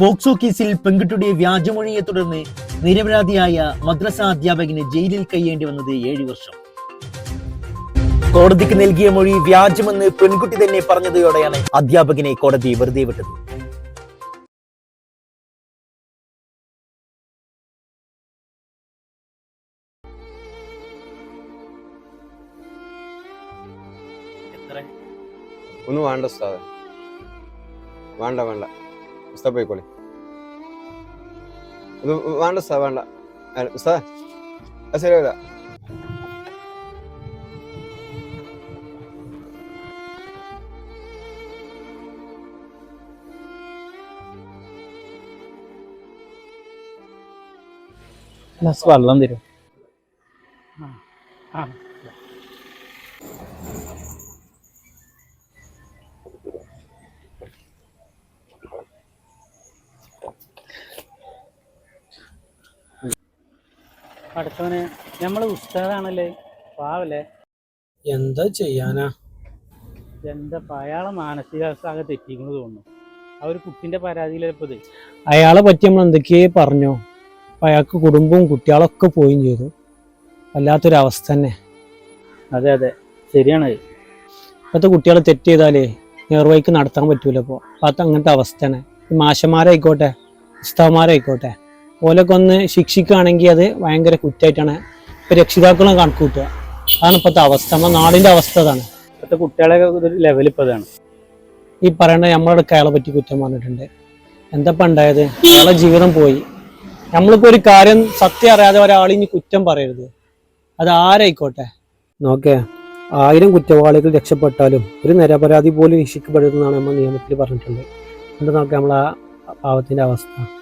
POCSO കേസിൽ പെൺകുട്ടിയുടെ വ്യാജമൊഴിയെ തുടർന്ന് നിരപരാധിയായ മദ്രസ അധ്യാപകന് ജയിലിൽ കഴിയേണ്ടി വന്നത് ഏഴു വർഷം. കോടതിക്ക് നൽകിയ മൊഴി വ്യാജമെന്ന് പെൺകുട്ടി തന്നെ പറഞ്ഞതോടെയാണ് അധ്യാപകനെ കോടതി വെറുതെ വിട്ടത്. ഉസ്താദ് പോയിക്കോളി ഒന്നും വേണ്ട ഉസ്താ വേണ്ട. ഉസ്താ അത് ശരിയാവില്ല. വെള്ളം തരും. അടുത്തവന് നമ്മൾ ഉസ്താദാണല്ലേ? പാവല്ലേ? എന്താ ചെയ്യാനാ? എന്താ അയാളെ മാനസികാവസ്ഥ ആകെ തോന്നുന്നു. ആ ഒരു കുട്ടിന്റെ പരാതിയിലിപ്പത് അയാളെ പറ്റി നമ്മൾ എന്തൊക്കെയേ പറഞ്ഞോ? അയാൾക്ക് കുടുംബവും കുട്ടികളൊക്കെ പോവുകയും ചെയ്തു. വല്ലാത്തൊരവസ്ഥ തന്നെ. അതെ അതെ. ശരിയാണ്. ഇപ്പോഴത്തെ കുട്ടികളെ തെറ്റ് ചെയ്താലേ നേർവഴിക്ക് നടത്താൻ പറ്റൂല ഇപ്പോൾ അത് അങ്ങനത്തെ അവസ്ഥയാണ്. തന്നെ മാഷന്മാരായിക്കോട്ടെ ഉസ്താവന്മാരായിക്കോട്ടെ ഓലൊക്കെ ഒന്ന് ശിക്ഷിക്കുകയാണെങ്കിൽ അത് ഭയങ്കര കുറ്റമായിട്ടാണ് ഇപ്പൊ രക്ഷിതാക്കളും കണക്ക് കൂട്ടുക അതാണ് ഇപ്പോഴത്തെ അവസ്ഥ. നമ്മുടെ നാടിന്റെ അവസ്ഥ അതാണ്. ഇപ്പോഴത്തെ കുട്ടികളെ ഒരു ലെവൽ ഇപ്പൊ അതാണ് ഈ പറയേണ്ട നമ്മളുടെ കയളെ പറ്റി കുറ്റം പറഞ്ഞിട്ടുണ്ട്. എന്തപ്പം ഉണ്ടായത്? അയാളെ ജീവിതം പോയി. നമ്മളിപ്പോ ഒരു കാര്യം സത്യം അറിയാതെ ഒരാളിനി കുറ്റം പറയരുത്. അത് ആരായിക്കോട്ടെ? നോക്കേ ആയിരം കുറ്റവാളികൾ രക്ഷപ്പെട്ടാലും ഒരു നിരപരാധി പോലും രക്ഷിക്കപ്പെടരുതെന്നാണ് നമ്മൾ നിയമത്തിൽ പറഞ്ഞിട്ടുണ്ട്. എന്നിട്ട് നോക്കാം നമ്മൾ ആ പാവത്തിന്റെ അവസ്ഥ.